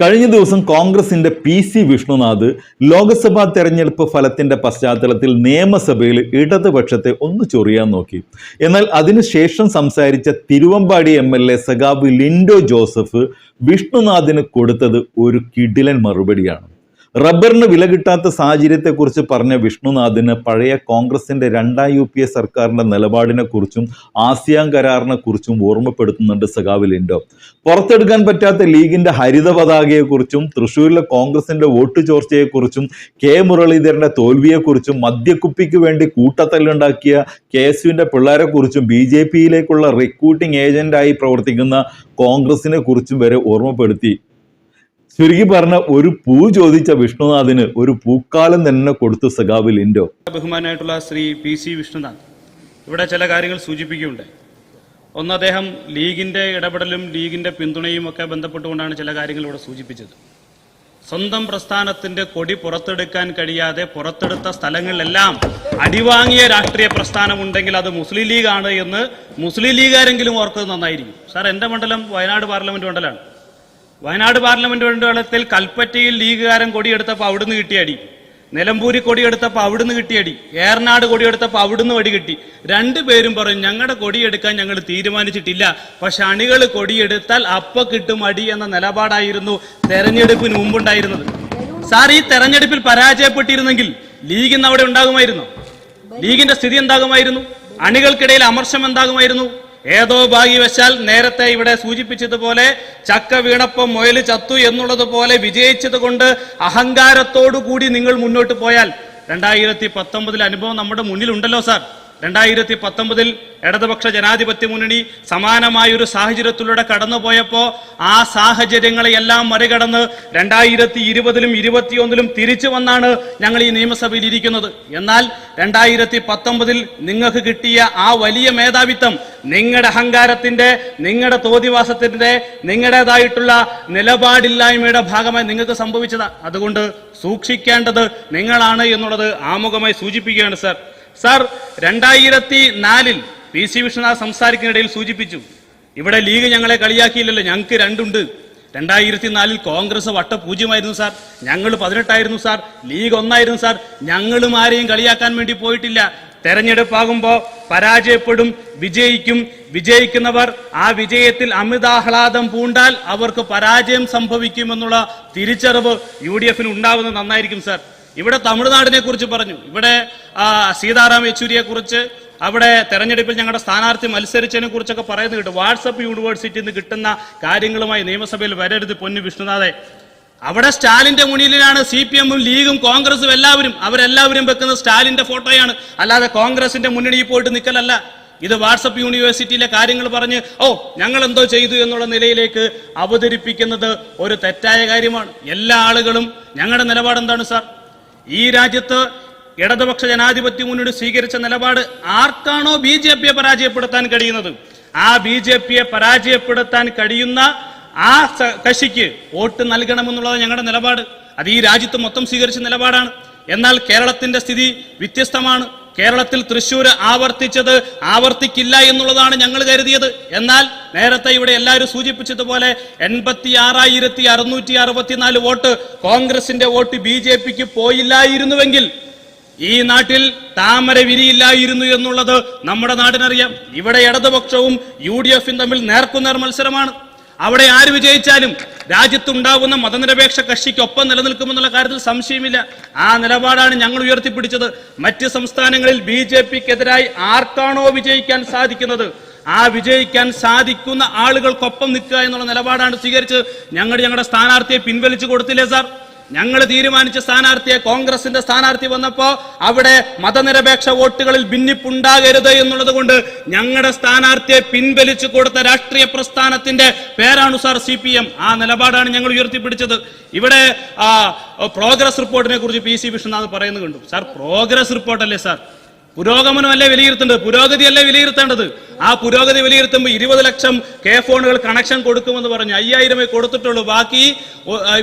കഴിഞ്ഞ ദിവസം കോൺഗ്രസിന്റെ പി സി വിഷ്ണുനാഥ് ലോക്സഭാ തെരഞ്ഞെടുപ്പ് ഫലത്തിന്റെ പശ്ചാത്തലത്തിൽ നിയമസഭയിൽ ഇടതുപക്ഷത്തെ ഒന്ന് ചൊറിയാൻ നോക്കി. എന്നാൽ അതിനുശേഷം സംസാരിച്ച തിരുവമ്പാടി എം എൽ എ സഖാബ് ലിൻഡോ ജോസഫ് വിഷ്ണുനാഥിന് കൊടുത്തത് ഒരു കിടിലൻ മറുപടിയാണ്. റബ്ബറിന് വില കിട്ടാത്ത സാഹചര്യത്തെക്കുറിച്ച് പറഞ്ഞ വിഷ്ണുനാഥിന് പഴയ കോൺഗ്രസിന്റെ രണ്ടാം യു പി എ സർക്കാരിന്റെ നിലപാടിനെ കുറിച്ചും ആസിയാൻ കരാറിനെ കുറിച്ചും ഓർമ്മപ്പെടുത്തുന്നുണ്ട് സഖാവ് ലിൻഡോ. പുറത്തെടുക്കാൻ പറ്റാത്ത ലീഗിന്റെ ഹരിത പതാകയെക്കുറിച്ചും തൃശ്ശൂരിലെ കോൺഗ്രസിന്റെ വോട്ട് ചോർച്ചയെക്കുറിച്ചും കെ മുരളീധരന്റെ തോൽവിയെക്കുറിച്ചും മദ്യക്കുപ്പിക്ക് വേണ്ടി കൂട്ടത്തല്ലുണ്ടാക്കിയ കെ എസ് യുവിന്റെ പിള്ളേരെക്കുറിച്ചും ബി ജെ പിയിലേക്കുള്ള റിക്രൂട്ടിംഗ് ഏജന്റായി പ്രവർത്തിക്കുന്ന കോൺഗ്രസിനെ കുറിച്ചും വരെ ഓർമ്മപ്പെടുത്തി. ചുരുക്കി പറഞ്ഞ ഒരു പൂ ചോദിച്ച വിഷ്ണുനാഥിന് ഒരു പൂക്കാലം തന്നെ കൊടുത്തു സഖാവ് ലിൻഡോ. ബഹുമാനായിട്ടുള്ള ശ്രീ പി സി വിഷ്ണുനാഥ് ഇവിടെ ചില കാര്യങ്ങൾ സൂചിപ്പിക്കുന്നുണ്ട്. ഒന്ന് അദ്ദേഹം ലീഗിന്റെ ഇടപെടലും ലീഗിന്റെ പിന്തുണയും ഒക്കെ ബന്ധപ്പെട്ടുകൊണ്ടാണ് ചില കാര്യങ്ങൾ ഇവിടെ സൂചിപ്പിച്ചത്. സ്വന്തം പ്രസ്ഥാനത്തിന്റെ കൊടി പുറത്തെടുക്കാൻ കഴിയാതെ പുറത്തെടുത്ത സ്ഥലങ്ങളിലെല്ലാം അടിവാങ്ങിയ രാഷ്ട്രീയ പ്രസ്ഥാനം ഉണ്ടെങ്കിൽ അത് മുസ്ലിം ലീഗാണ് എന്ന് മുസ്ലിം ലീഗാരെങ്കിലും ഓർക്കുന്നത് നന്നായിരിക്കും. സാർ എന്റെ മണ്ഡലം വയനാട് പാർലമെന്റ് മണ്ഡലമാണ്. വയനാട് പാർലമെന്റ് മണ്ഡലത്തിൽ കൽപ്പറ്റയിൽ ലീഗുകാരൻ കൊടിയെടുത്തപ്പോൾ അവിടുന്ന് കിട്ടിയടി നിലമ്പൂരി കൊടിയെടുത്തപ്പോൾ അവിടുന്ന് കിട്ടിയടി ഏറനാട് കൊടിയെടുത്തപ്പോൾ അവിടുന്ന് വടി കിട്ടി. രണ്ടുപേരും പറഞ്ഞു ഞങ്ങളുടെ കൊടിയെടുക്കാൻ ഞങ്ങൾ തീരുമാനിച്ചിട്ടില്ല. പക്ഷെ അണികൾ കൊടിയെടുത്താൽ അപ്പ കിട്ടും അടി എന്ന നിലപാടായിരുന്നു തെരഞ്ഞെടുപ്പിന് മുമ്പുണ്ടായിരുന്നത്. സാർ ഈ തെരഞ്ഞെടുപ്പിൽ പരാജയപ്പെട്ടിരുന്നെങ്കിൽ ലീഗ് ഇന്ന് അവിടെ ഉണ്ടാകുമായിരുന്നു? ലീഗിന്റെ സ്ഥിതി എന്താകുമായിരുന്നു? അണികൾക്കിടയിൽ അമർഷം എന്താകുമായിരുന്നു? ഏതോ ഭാഗ്യവശാൽ നേരത്തെ ഇവിടെ സൂചിപ്പിച്ചതുപോലെ ചക്ക വീണപ്പം മുയൽ ചത്തു എന്നുള്ളതുപോലെ വിജയിച്ചതുകൊണ്ട് അഹങ്കാരത്തോടു കൂടി നിങ്ങൾ മുന്നോട്ട് പോയാൽ രണ്ടായിരത്തി പത്തൊമ്പതിൽ അനുഭവം നമ്മുടെ മുന്നിലുണ്ടല്ലോ സാർ. രണ്ടായിരത്തി പത്തൊമ്പതിൽ ഇടതുപക്ഷ ജനാധിപത്യ മുന്നണി സമാനമായ ഒരു സാഹചര്യത്തിലൂടെ കടന്നുപോയപ്പോൾ ആ സാഹചര്യങ്ങളെയെല്ലാം മറികടന്ന് രണ്ടായിരത്തി ഇരുപതിലും ഇരുപത്തിയൊന്നിലും തിരിച്ചു വന്നാണ് ഞങ്ങൾ ഈ നിയമസഭയിൽ ഇരിക്കുന്നത്. എന്നാൽ രണ്ടായിരത്തി പത്തൊമ്പതിൽ നിങ്ങൾക്ക് കിട്ടിയ ആ വലിയ മേധാവിത്വം നിങ്ങളുടെ അഹങ്കാരത്തിന്റെ നിങ്ങളുടെ തോതിവാസത്തിന്റെ നിങ്ങളുടേതായിട്ടുള്ള നിലപാടില്ലായ്മയുടെ ഭാഗമായി നിങ്ങൾക്ക് സംഭവിച്ചതാണ് അതുകൊണ്ട് സൂക്ഷിക്കേണ്ടത് നിങ്ങളാണ് എന്നുള്ളത് ആമുഖമായി സൂചിപ്പിക്കുകയാണ് സാർ. സാർ രണ്ടായിരത്തി നാലിൽ പി സി വിഷ്ണുനാഥ് സംസാരിക്കുന്നതിനിടയിൽ സൂചിപ്പിച്ചു ഇവിടെ ലീഗ് ഞങ്ങളെ കളിയാക്കിയില്ലല്ലോ ഞങ്ങൾക്ക് രണ്ടുണ്ട്. രണ്ടായിരത്തി നാലിൽ കോൺഗ്രസ് വട്ട പൂജ്യമായിരുന്നു സാർ ഞങ്ങൾ പതിനെട്ടായിരുന്നു സാർ ലീഗ് ഒന്നായിരുന്നു സാർ ഞങ്ങളും ആരെയും കളിയാക്കാൻ വേണ്ടി പോയിട്ടില്ല. തെരഞ്ഞെടുപ്പാകുമ്പോൾ പരാജയപ്പെടും വിജയിക്കും വിജയിക്കുന്നവർ ആ വിജയത്തിൽ അമിതാഹ്ലാദം പൂണ്ടാൽ അവർക്ക് പരാജയം സംഭവിക്കുമെന്നുള്ള തിരിച്ചറിവ് യു ഡി എഫിന് ഉണ്ടാവുന്നത് നന്നായിരിക്കും സാർ. ഇവിടെ തമിഴ്നാടിനെ കുറിച്ച് പറഞ്ഞു. ഇവിടെ സീതാറാം യെച്ചൂരിയെ കുറിച്ച് അവിടെ തെരഞ്ഞെടുപ്പിൽ ഞങ്ങളുടെ സ്ഥാനാർത്ഥി മത്സരിച്ചതിനെ കുറിച്ചൊക്കെ പറയുന്നത് കിട്ടും. വാട്സപ്പ് യൂണിവേഴ്സിറ്റിയിൽ നിന്ന് കിട്ടുന്ന കാര്യങ്ങളുമായി നിയമസഭയിൽ വരരുത് പൊന്നു വിഷ്ണുനാഥെ. അവിടെ സ്റ്റാലിന്റെ മുന്നിലാണ് സി പി എമ്മും ലീഗും കോൺഗ്രസും എല്ലാവരും അവരെല്ലാവരും വെക്കുന്ന സ്റ്റാലിന്റെ ഫോട്ടോയാണ്. അല്ലാതെ കോൺഗ്രസിന്റെ മുന്നണിയിൽ പോയിട്ട് നിൽക്കലല്ല ഇത് വാട്സപ്പ് യൂണിവേഴ്സിറ്റിയിലെ കാര്യങ്ങൾ പറഞ്ഞ് ഓ ഞങ്ങൾ എന്തോ ചെയ്തു എന്നുള്ള നിലയിലേക്ക് അവതരിപ്പിക്കുന്നത് ഒരു തെറ്റായ കാര്യമാണ്. എല്ലാ ആളുകളും ഞങ്ങളുടെ നിലപാട് എന്താണ് സാർ? ഈ രാജ്യത്ത് ഇടതുപക്ഷ ജനാധിപത്യ മുന്നണി സ്വീകരിച്ച നിലപാട് ആർക്കാണോ ബി ജെ പിയെ പരാജയപ്പെടുത്താൻ കഴിയുന്നത്? ആ ബി ജെ പിയെ പരാജയപ്പെടുത്താൻ കഴിയുന്ന ആ കക്ഷിക്ക് വോട്ട് നൽകണമെന്നുള്ളത് ഞങ്ങളുടെ നിലപാട്. അത് ഈ രാജ്യത്ത് മൊത്തം സ്വീകരിച്ച നിലപാടാണ്. എന്നാൽ കേരളത്തിന്റെ സ്ഥിതി വ്യത്യസ്തമാണ്. കേരളത്തിൽ തൃശ്ശൂർ ആവർത്തിച്ചത് ആവർത്തിക്കില്ല എന്നുള്ളതാണ് ഞങ്ങൾ കരുതിയത്. എന്നാൽ നേരത്തെ ഇവിടെ എല്ലാവരും സൂചിപ്പിച്ചതുപോലെ എൺപത്തി ആറായിരത്തി അറുന്നൂറ്റി അറുപത്തിനാല് വോട്ട് കോൺഗ്രസിന്റെ വോട്ട് ബി ജെ പിക്ക് പോയില്ലായിരുന്നുവെങ്കിൽ ഈ നാട്ടിൽ താമര വിരിയില്ലായിരുന്നു എന്നുള്ളത് നമ്മുടെ നാടിനറിയാം. ഇവിടെ ഇടതുപക്ഷവും യു ഡി എഫും തമ്മിൽ നേർക്കുനേർ മത്സരമാണ്. അവിടെ ആര് വിജയിച്ചാലും രാജ്യത്തുണ്ടാവുന്ന മതനിരപേക്ഷ കക്ഷിക്കൊപ്പം നിലനിൽക്കുമെന്നുള്ള കാര്യത്തിൽ സംശയമില്ല. ആ നിലപാടാണ് ഞങ്ങൾ ഉയർത്തിപ്പിടിച്ചത്. മറ്റ് സംസ്ഥാനങ്ങളിൽ ബി ജെ പിക്കെതിരായി ആർക്കാണോ വിജയിക്കാൻ സാധിക്കുന്നത്? ആ വിജയിക്കാൻ സാധിക്കുന്ന ആളുകൾക്കൊപ്പം നിൽക്കുക എന്നുള്ള നിലപാടാണ് സ്വീകരിച്ചത്. ഞങ്ങൾ ഞങ്ങളുടെ സ്ഥാനാർത്ഥിയെ പിൻവലിച്ചു കൊടുത്തില്ലേ സാർ? ഞങ്ങൾ തീരുമാനിച്ച സ്ഥാനാർത്ഥിയെ കോൺഗ്രസിന്റെ സ്ഥാനാർത്ഥി വന്നപ്പോ അവിടെ മതനിരപേക്ഷ വോട്ടുകളിൽ ഭിന്നിപ്പുണ്ടാകരുത് എന്നുള്ളത് കൊണ്ട് ഞങ്ങളുടെ സ്ഥാനാർത്ഥിയെ പിൻവലിച്ചു കൊടുത്ത രാഷ്ട്രീയ പ്രസ്ഥാനത്തിന്റെ പേരാണ് സാർ സി പി എം ആ നിലപാടാണ് ഞങ്ങൾ ഉയർത്തിപ്പിടിച്ചത്. ഇവിടെ പ്രോഗ്രസ് റിപ്പോർട്ടിനെ കുറിച്ച് പി സി വിഷ്ണുനാഥ് പറയുന്നത് കണ്ടു. സാർ പ്രോഗ്രസ് റിപ്പോർട്ടല്ലേ സാർ? പുരോഗമനമല്ലേ വിലയിരുത്തേണ്ടത്? പുരോഗതിയല്ലേ വിലയിരുത്തേണ്ടത്? ആ പുരോഗതി വിലയിരുത്തുമ്പോൾ ഇരുപത് ലക്ഷം കെ ഫോണുകൾ കണക്ഷൻ കൊടുക്കുമെന്ന് പറഞ്ഞു. അയ്യായിരമേ കൊടുത്തിട്ടുള്ളൂ. ബാക്കി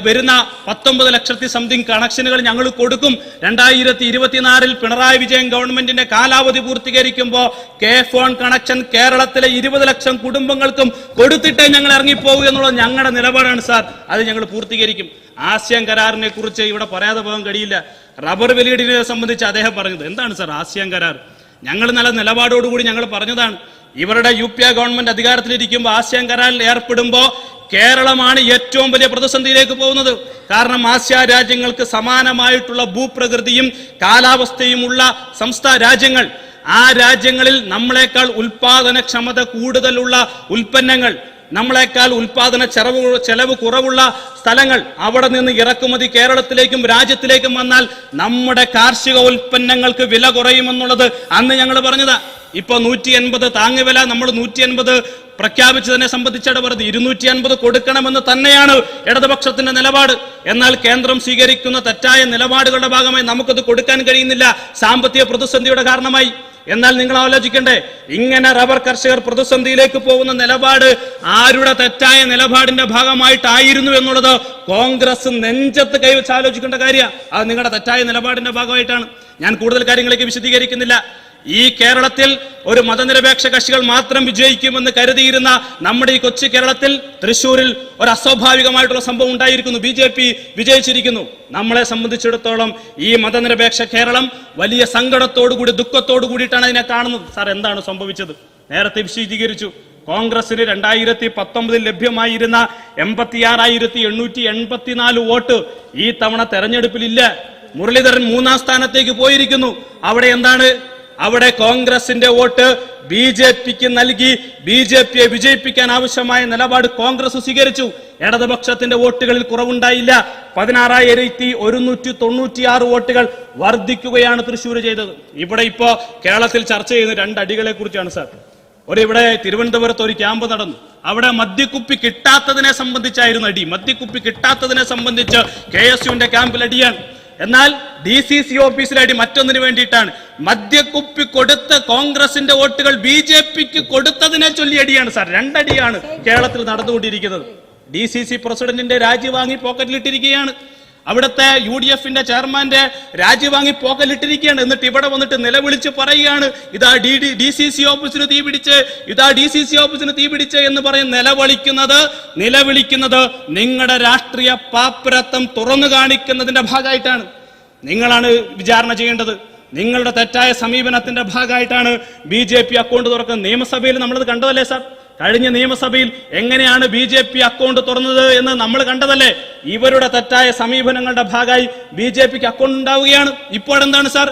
വരുന്ന പത്തൊമ്പത് ലക്ഷത്തി സംതിങ് കണക്ഷനുകൾ ഞങ്ങൾ കൊടുക്കും. രണ്ടായിരത്തി ഇരുപത്തിനാലിൽ പിണറായി വിജയൻ ഗവൺമെന്റിന്റെ കാലാവധി പൂർത്തീകരിക്കുമ്പോൾ കെ ഫോൺ കണക്ഷൻ കേരളത്തിലെ ഇരുപത് ലക്ഷം കുടുംബങ്ങൾക്കും കൊടുത്തിട്ടേ ഞങ്ങൾ ഇറങ്ങിപ്പോകൂ എന്നുള്ളത് ഞങ്ങളുടെ നിലപാടാണ് സാർ. അത് ഞങ്ങൾ പൂർത്തീകരിക്കും. ആസിയാൻ കരാറിനെ കുറിച്ച് ഇവിടെ പറയാതെ പോകാൻ കഴിയില്ല. റബ്ബർ വിലയിടിനെ സംബന്ധിച്ച് അദ്ദേഹം പറഞ്ഞത്. എന്താണ് സാർ ആസിയാൻ കരാർ? ഞങ്ങൾ നല്ല നിലപാടോടുകൂടി ഞങ്ങൾ പറഞ്ഞതാണ്. ഇവരുടെ യു പി എ ഗവൺമെന്റ് അധികാരത്തിലിരിക്കുമ്പോൾ ആസിയാൻ കരാറിൽ ഏർപ്പെടുമ്പോൾ കേരളമാണ് ഏറ്റവും വലിയ പ്രതിസന്ധിയിലേക്ക് പോകുന്നത്. കാരണം ആസിയ രാജ്യങ്ങൾക്ക് സമാനമായിട്ടുള്ള ഭൂപ്രകൃതിയും കാലാവസ്ഥയുമുള്ള സംസ്ഥാന രാജ്യങ്ങൾ. ആ രാജ്യങ്ങളിൽ നമ്മളെക്കാൾ ഉൽപാദനക്ഷമത കൂടുതലുള്ള ഉൽപ്പന്നങ്ങൾ. നമ്മളെക്കാൾ ഉൽപാദന ചെലവ് ചെലവ് കുറവുള്ള സ്ഥലങ്ങൾ അവിടെ നിന്ന് ഇറക്കുമതി കേരളത്തിലേക്കും രാജ്യത്തിലേക്കും വന്നാൽ നമ്മുടെ കാർഷിക ഉൽപ്പന്നങ്ങൾക്ക് വില കുറയുമെന്നുള്ളത് അന്ന് ഞങ്ങൾ പറഞ്ഞതാ. ഇപ്പൊ നൂറ്റി എൺപത് താങ്ങുവില നമ്മൾ നൂറ്റി എൺപത് പ്രഖ്യാപിച്ചതിനെ സംബന്ധിച്ചാണ് പറഞ്ഞത് ഇരുന്നൂറ്റി അൻപത് കൊടുക്കണമെന്ന് തന്നെയാണ് ഇടതുപക്ഷത്തിന്റെ നിലപാട്. എന്നാൽ കേന്ദ്രം സ്വീകരിക്കുന്ന തെറ്റായ നിലപാടുകളുടെ ഭാഗമായി നമുക്കത് കൊടുക്കാൻ കഴിയുന്നില്ല. സാമ്പത്തിക പ്രതിസന്ധിയുടെ കാരണമായി. എന്നാൽ നിങ്ങൾ ആലോചിക്കണ്ടേ ഇങ്ങനെ റബ്ബർ കർഷകർ പ്രതിസന്ധിയിലേക്ക് പോകുന്ന നിലപാട് ആരുടെ തെറ്റായ നിലപാടിന്റെ ഭാഗമായിട്ടായിരുന്നു എന്നുള്ളത് കോൺഗ്രസ് നെഞ്ചത്ത് കൈവച്ച് ആലോചിക്കേണ്ട കാര്യമാണ് അത് നിങ്ങളുടെ തെറ്റായ നിലപാടിന്റെ ഭാഗമായിട്ടാണ്. ഞാൻ കൂടുതൽ കാര്യങ്ങളേക്ക് വിശദീകരിക്കുന്നില്ല. ഈ കേരളത്തിൽ ഒരു മതനിരപേക്ഷ കക്ഷികൾ മാത്രം വിജയിക്കുമെന്ന് കരുതിയിരുന്ന നമ്മുടെ ഈ കൊച്ചു കേരളത്തിൽ തൃശൂരിൽ ഒരു അസ്വാഭാവികമായിട്ടുള്ള സംഭവം ഉണ്ടായിരിക്കുന്നു. ബി ജെ പി വിജയിച്ചിരിക്കുന്നു. നമ്മളെ സംബന്ധിച്ചിടത്തോളം ഈ മതനിരപേക്ഷ കേരളം വലിയ സങ്കടത്തോടു കൂടി ദുഃഖത്തോടു കൂടിയിട്ടാണ് അതിനെ കാണുന്നത്. സാർ എന്താണ് സംഭവിച്ചത്? നേരത്തെ വിശദീകരിച്ചു. കോൺഗ്രസിന് രണ്ടായിരത്തി പത്തൊമ്പതിൽ ലഭ്യമായിരുന്ന എൺപത്തിയാറായിരത്തി എണ്ണൂറ്റി എൺപത്തിനാല് വോട്ട് ഈ തവണ തെരഞ്ഞെടുപ്പിലില്ല. മുരളീധരൻ മൂന്നാം സ്ഥാനത്തേക്ക് പോയിരിക്കുന്നു. അവിടെ എന്താണ് അവിടെ കോൺഗ്രസിന്റെ വോട്ട് ബി ജെ പിക്ക് നൽകി ബി ജെ പിയെ വിജയിപ്പിക്കാൻ ആവശ്യമായ നിലപാട് കോൺഗ്രസ് സ്വീകരിച്ചു. ഇടതുപക്ഷത്തിന്റെ വോട്ടുകളിൽ കുറവുണ്ടായില്ല. പതിനാറായിരത്തി ഒരുന്നൂറ്റി തൊണ്ണൂറ്റിയാറ് വോട്ടുകൾ വർദ്ധിക്കുകയാണ് തൃശ്ശൂർ ചെയ്തത്. ഇവിടെ ഇപ്പോ കേരളത്തിൽ ചർച്ച ചെയ്യുന്ന രണ്ട് അടികളെ കുറിച്ചാണ് സാർ. ഒരു ഇവിടെ തിരുവനന്തപുരത്ത് ഒരു ക്യാമ്പ് നടന്നു. അവിടെ മദ്യക്കുപ്പി കിട്ടാത്തതിനെ സംബന്ധിച്ചായിരുന്നു അടി. മദ്യക്കുപ്പി കിട്ടാത്തതിനെ സംബന്ധിച്ച് കെ എസ് യുവിന്റെ ക്യാമ്പിൽ അടിയാണ്. എന്നാൽ ഡി സി സി ഓഫീസിലായിട്ട് മറ്റൊന്നിനു വേണ്ടിയിട്ടാണ്. മദ്യക്കുപ്പി കൊടുത്ത കോൺഗ്രസിന്റെ വോട്ടുകൾ ബി ജെ പിക്ക് കൊടുത്തതിനെ ചൊല്ലി അടിയാണ് സാർ. രണ്ടടിയാണ് കേരളത്തിൽ നടന്നുകൊണ്ടിരിക്കുന്നത്. ഡി സി സി പ്രസിഡന്റിന്റെ രാജി വാങ്ങി പോക്കറ്റിലിട്ടിരിക്കുകയാണ്. അവിടുത്തെ യു ഡി എഫിന്റെ ചെയർമാന്റെ രാജിവാങ്ങി പോക്കലിട്ടിരിക്കുകയാണ്. എന്നിട്ട് ഇവിടെ വന്നിട്ട് നിലവിളിച്ച് പറയുകയാണ് ഇതാ D D D C C ഓഫീസിന് തീ പിടിച്ച് ഇതാ ഡി സി സി ഓഫീസിന് തീ പിടിച്ച് എന്ന് പറയും നിലവിളിക്കുന്നത് നിലവിളിക്കുന്നത് നിങ്ങളുടെ രാഷ്ട്രീയ പാപ്പരത്വം തുറന്നു കാണിക്കുന്നതിന്റെ ഭാഗമായിട്ടാണ്. നിങ്ങളാണ് വിചാരണ ചെയ്യേണ്ടത്. നിങ്ങളുടെ തെറ്റായ സമീപനത്തിന്റെ ഭാഗമായിട്ടാണ് ബി ജെ പി അക്കൗണ്ട് തുറക്കുന്നത്. നിയമസഭയിൽ നമ്മളത് കണ്ടതല്ലേ സാർ? കഴിഞ്ഞ നിയമസഭയിൽ എങ്ങനെയാണ് ബി ജെ പി അക്കൗണ്ട് തുറന്നത് എന്ന് നമ്മൾ കണ്ടതല്ലേ? ഇവരുടെ തെറ്റായ സമീപനങ്ങളുടെ ഭാഗമായി ബി ജെ പിക്ക് അക്കൗണ്ട് ഉണ്ടാവുകയാണ്. ഇപ്പോൾ എന്താണ് സാർ?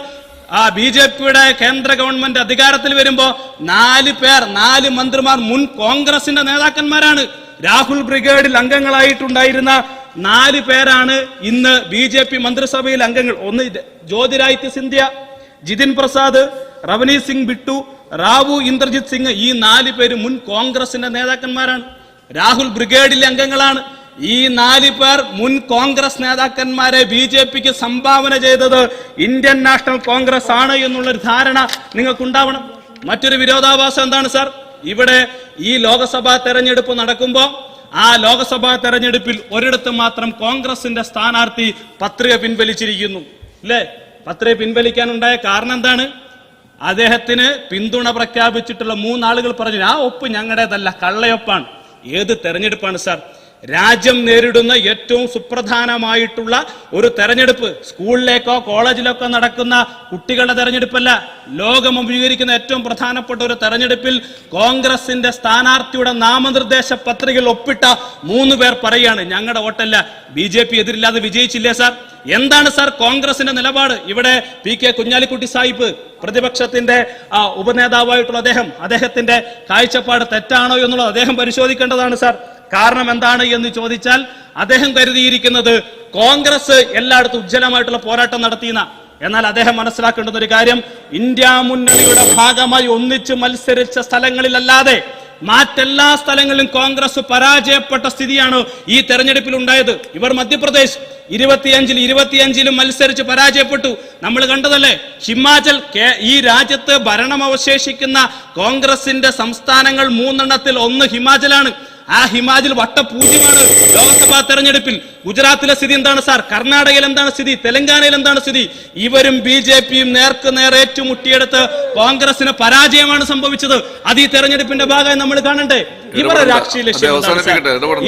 ആ ബി ജെ പിയുടെ കേന്ദ്ര ഗവൺമെന്റ് അധികാരത്തിൽ വരുമ്പോ നാല് പേർ നാല് മന്ത്രിമാർ മുൻ കോൺഗ്രസിന്റെ നേതാക്കന്മാരാണ്. രാഹുൽ ബ്രിഗേഡിൽ അംഗങ്ങളായിട്ടുണ്ടായിരുന്ന നാല് പേരാണ് ഇന്ന് ബി ജെ പി മന്ത്രിസഭയിൽ അംഗങ്ങൾ. ഒന്ന് ജ്യോതിരാദിത്യ സിന്ധ്യ ജിതിൻ പ്രസാദ് റവനീത് സിംഗ് ബിട്ടു റാവു ഇന്ദ്രജിത് സിംഗ് ഈ നാല് പേര് മുൻ കോൺഗ്രസിന്റെ നേതാക്കന്മാരാണ്. രാഹുൽ ബ്രിഗേഡിലെ അംഗങ്ങളാണ്. ഈ നാല് പേർ മുൻ കോൺഗ്രസ് നേതാക്കന്മാരെ ബി ജെ പിക്ക് സംഭാവന ചെയ്തത് ഇന്ത്യൻ നാഷണൽ കോൺഗ്രസ് ആണ് എന്നുള്ളൊരു ധാരണ നിങ്ങൾക്ക് ഉണ്ടാവണം മറ്റൊരു വിരോധാഭാസം എന്താണ് സാർ? ഇവിടെ ഈ ലോക്സഭാ തെരഞ്ഞെടുപ്പ് നടക്കുമ്പോൾ ആ ലോക്സഭാ തെരഞ്ഞെടുപ്പിൽ ഒരിടത്ത് മാത്രം കോൺഗ്രസിന്റെ സ്ഥാനാർത്ഥി പത്രിക പിൻവലിച്ചിരിക്കുന്നു. അല്ലേ പത്രിക പിൻവലിക്കാനുണ്ടായ കാരണം എന്താണ്? അദ്ദേഹത്തിന് പിന്തുണ പ്രഖ്യാപിച്ചിട്ടുള്ള മൂന്നാളുകൾ പറഞ്ഞു ആ ഒപ്പ് ഞങ്ങളുടേതല്ല കള്ളയൊപ്പാണ്. ഏത് തെരഞ്ഞെടുപ്പാണ് സാർ? രാജ്യം നേരിടുന്ന ഏറ്റവും സുപ്രധാനമായിട്ടുള്ള ഒരു തെരഞ്ഞെടുപ്പ് സ്കൂളിലേക്കോ കോളേജിലേക്കോ നടക്കുന്ന കുട്ടികളുടെ തെരഞ്ഞെടുപ്പല്ല. ലോകം അഭിമുഖീകരിക്കുന്ന ഏറ്റവും പ്രധാനപ്പെട്ട ഒരു തെരഞ്ഞെടുപ്പിൽ കോൺഗ്രസിന്റെ സ്ഥാനാർത്ഥിയുടെ നാമനിർദ്ദേശ പത്രികയിൽ ഒപ്പിട്ട മൂന്ന് പേർ പറയാണ് ഞങ്ങളുടെ വോട്ടല്ല ബി ജെ പി എതിരില്ലാതെ വിജയിച്ചില്ലേ സാർ? എന്താണ് സാർ കോൺഗ്രസിന്റെ നിലപാട്? ഇവിടെ പി കെ കുഞ്ഞാലിക്കുട്ടി സാഹിബ് പ്രതിപക്ഷത്തിന്റെ ഉപനേതാവായിട്ടുള്ള അദ്ദേഹം അദ്ദേഹത്തിന്റെ കാഴ്ചപ്പാട് തെറ്റാണോ എന്നുള്ളത് അദ്ദേഹം പരിശോധിക്കേണ്ടതാണ് സാർ. കാരണം എന്താണ് എന്ന് ചോദിച്ചാൽ അദ്ദേഹം കരുതിയിരിക്കുന്നത് കോൺഗ്രസ് എല്ലായിടത്തും ഉജ്ജ്വലമായിട്ടുള്ള പോരാട്ടം നടത്തിയെന്ന. എന്നാൽ അദ്ദേഹം മനസ്സിലാക്കേണ്ടുന്ന ഒരു കാര്യം ഇന്ത്യ മുന്നണിയുടെ ഭാഗമായി ഒന്നിച്ച് മത്സരിച്ച സ്ഥലങ്ങളിലല്ലാതെ മറ്റെല്ലാ സ്ഥലങ്ങളിലും കോൺഗ്രസ് പരാജയപ്പെട്ട സ്ഥിതിയാണ് ഈ തെരഞ്ഞെടുപ്പിൽ ഉണ്ടായത്. ഇവർ മധ്യപ്രദേശ് ഇരുപത്തിയഞ്ചിൽ ഇരുപത്തിയഞ്ചിലും മത്സരിച്ച് പരാജയപ്പെട്ടു. നമ്മൾ കണ്ടതല്ലേ? ഹിമാചൽ ഈ രാജ്യത്ത് ഭരണം അവശേഷിക്കുന്ന കോൺഗ്രസിന്റെ സംസ്ഥാനങ്ങൾ മൂന്നെണ്ണത്തിൽ ഒന്ന് ഹിമാചലാണ്. ആ ഹിമാചൽ വട്ടപൂജ്യമാണ് ലോക്സഭാ തെരഞ്ഞെടുപ്പിൽ. ഗുജറാത്തിലെ സ്ഥിതി എന്താണ് സാർ? കർണാടകയിൽ എന്താണ് സ്ഥിതി? തെലങ്കാനയിൽ എന്താണ് സ്ഥിതി? ഇവരും ബി ജെ പിയും നേർക്ക് നേർ ഏറ്റുമുട്ടിയെടുത്ത് കോൺഗ്രസിന് പരാജയമാണ് സംഭവിച്ചത്. അത് ഈ തെരഞ്ഞെടുപ്പിന്റെ ഭാഗമായി നമ്മൾ കാണണ്ടേ? ഇവരുടെ രാഷ്ട്രീയ ലക്ഷ്യം.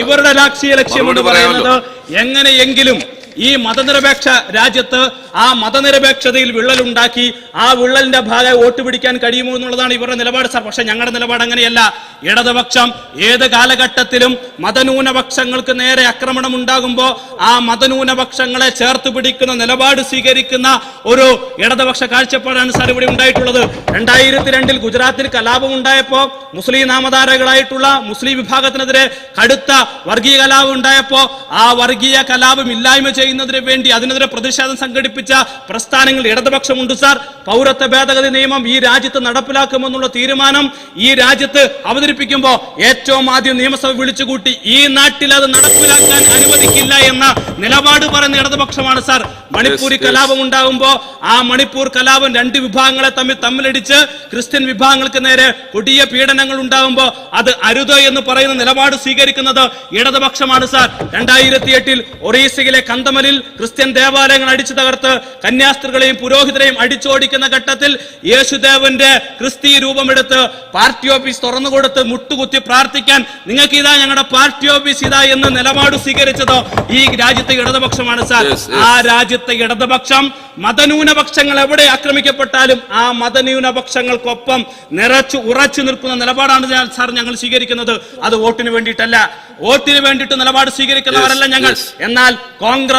ഇവരുടെ രാഷ്ട്രീയ ലക്ഷ്യം എന്ന് പറയുന്നത് എങ്ങനെയെങ്കിലും ഈ മതനിരപേക്ഷ രാജ്യത്ത് ആ മതനിരപേക്ഷതയിൽ വിള്ളലുണ്ടാക്കി ആ വിള്ളലിന്റെ ഭാഗമായി വോട്ട് പിടിക്കാൻ കഴിയുമോ എന്നുള്ളതാണ് ഇവരുടെ നിലപാട് സാർ. പക്ഷെ ഞങ്ങളുടെ നിലപാട് അങ്ങനെയല്ല. ഇടതുപക്ഷം ഏത് കാലഘട്ടത്തിലും മതന്യൂനപക്ഷങ്ങൾക്ക് നേരെ ആക്രമണം ഉണ്ടാകുമ്പോൾ ആ മതന്യൂനപക്ഷങ്ങളെ ചേർത്ത് പിടിക്കുന്ന നിലപാട് സ്വീകരിക്കുന്ന ഒരു ഇടതുപക്ഷ കാഴ്ചപ്പാടാണ് സാർ ഇവിടെ ഉണ്ടായിട്ടുള്ളത്. രണ്ടായിരത്തി രണ്ടിൽ ഗുജറാത്തിൽ കലാപം ഉണ്ടായപ്പോ മുസ്ലിം നാമധാരകളായിട്ടുള്ള മുസ്ലിം വിഭാഗത്തിനെതിരെ കടുത്ത വർഗീയ കലാപം ഉണ്ടായപ്പോ ആ വർഗീയ കലാപം ഇല്ലായ്മ ചെയ്യുന്നതിന് വേണ്ടി അതിനെതിരെ പ്രതിഷേധം സംഘടിപ്പിച്ച പ്രസ്ഥാനങ്ങൾ ഇടതുപക്ഷമുണ്ട് സാർ. പൗരത്വ ഭേദഗതി നിയമം ഈ രാജ്യത്ത് നടപ്പിലാക്കുമെന്നുള്ള തീരുമാനം ഈ രാജ്യത്ത് അവതരിപ്പിക്കുമ്പോൾ ഏറ്റവും ആദ്യം നിയമസഭ വിളിച്ചുകൂട്ടി ഈ നാട്ടിൽ അത് നടപ്പിലാക്കാൻ അനുവദിക്കില്ല എന്ന നിലപാട് പറയുന്ന ഇടതുപക്ഷമാണ് സാർ. മണിപ്പൂരി. കലാപം ഉണ്ടാകുമ്പോൾ ആ മണിപ്പൂർ കലാപം രണ്ട് വിഭാഗങ്ങളെ തമ്മിൽ തമ്മിലടിച്ച് ക്രിസ്ത്യൻ വിഭാഗങ്ങൾക്ക് നേരെ കൊടിയ പീഡനങ്ങൾ ഉണ്ടാകുമ്പോൾ അത് അരുത് എന്ന് പറയുന്ന നിലപാട് സ്വീകരിക്കുന്നത് ഇടതുപക്ഷമാണ് സാർ. രണ്ടായിരത്തി എട്ടിൽ ഒറീസയിലെ കന്തമലിൽ ക്രിസ്ത്യൻ ദേവാലയങ്ങൾ അടിച്ചു തകർത്ത് കന്യാസ്ത്രീകളെയും പുരോഹിതരെയും അടിച്ചോടിക്കുന്ന ഘട്ടത്തിൽ യേശുദേവന്റെ ക്രിസ്തീയ രൂപമെടുത്ത് പാർട്ടി ഓഫീസ് തുറന്നുകൊടുത്ത് മുട്ടുകുത്തി പ്രാർത്ഥിക്കാൻ നിങ്ങൾക്ക് ഇതാ ഞങ്ങളുടെ പാർട്ടി ഓഫീസ് ഇതാ എന്ന് നിലപാട് സ്വീകരിച്ചതോ ഈ രാജ്യത്തെ ഇടതുപക്ഷമാണ് സാർ. ആ രാജ്യത്തെ ഇടതുപക്ഷം മതന്യൂനപക്ഷങ്ങൾ എവിടെ ആക്രമിക്കപ്പെട്ടാലും ആ മതന്യൂനപക്ഷങ്ങൾക്കൊപ്പം നിറച്ചു ഉറച്ചു നിൽക്കുന്ന നിലപാടാണ് സാർ ഞങ്ങൾ സ്വീകരിക്കുന്നത്. അത് വോട്ടിന് വേണ്ടിയിട്ടല്ല. വോട്ടിന് വേണ്ടിയിട്ട് നിലപാട് സ്വീകരിക്കുന്നവരല്ല ഞങ്ങൾ. എന്നാൽ എന്നാൽ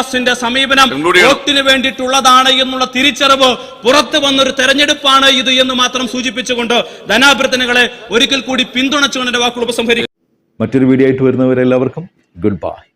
കോൺഗ്രസിന്റെ സമീപനം. വോട്ടിന് വേണ്ടിയിട്ടുള്ളതാണ് എന്നുള്ള തിരിച്ചറിവ് പുറത്തു വന്നൊരു തെരഞ്ഞെടുപ്പാണ് ഇത് എന്ന് മാത്രം സൂചിപ്പിച്ചുകൊണ്ട് ധനാഭ്യർത്ഥനകളെ ഒരിക്കൽ കൂടി പിന്തുണച്ചുകൊണ്ട് എന്റെ വാക്കുകൾ ഉപസംഹരിക്കും മറ്റൊരു വീഡിയോ ആയിട്ട് വരുന്നവരെല്ലാവർക്കും ഗുഡ് ബൈ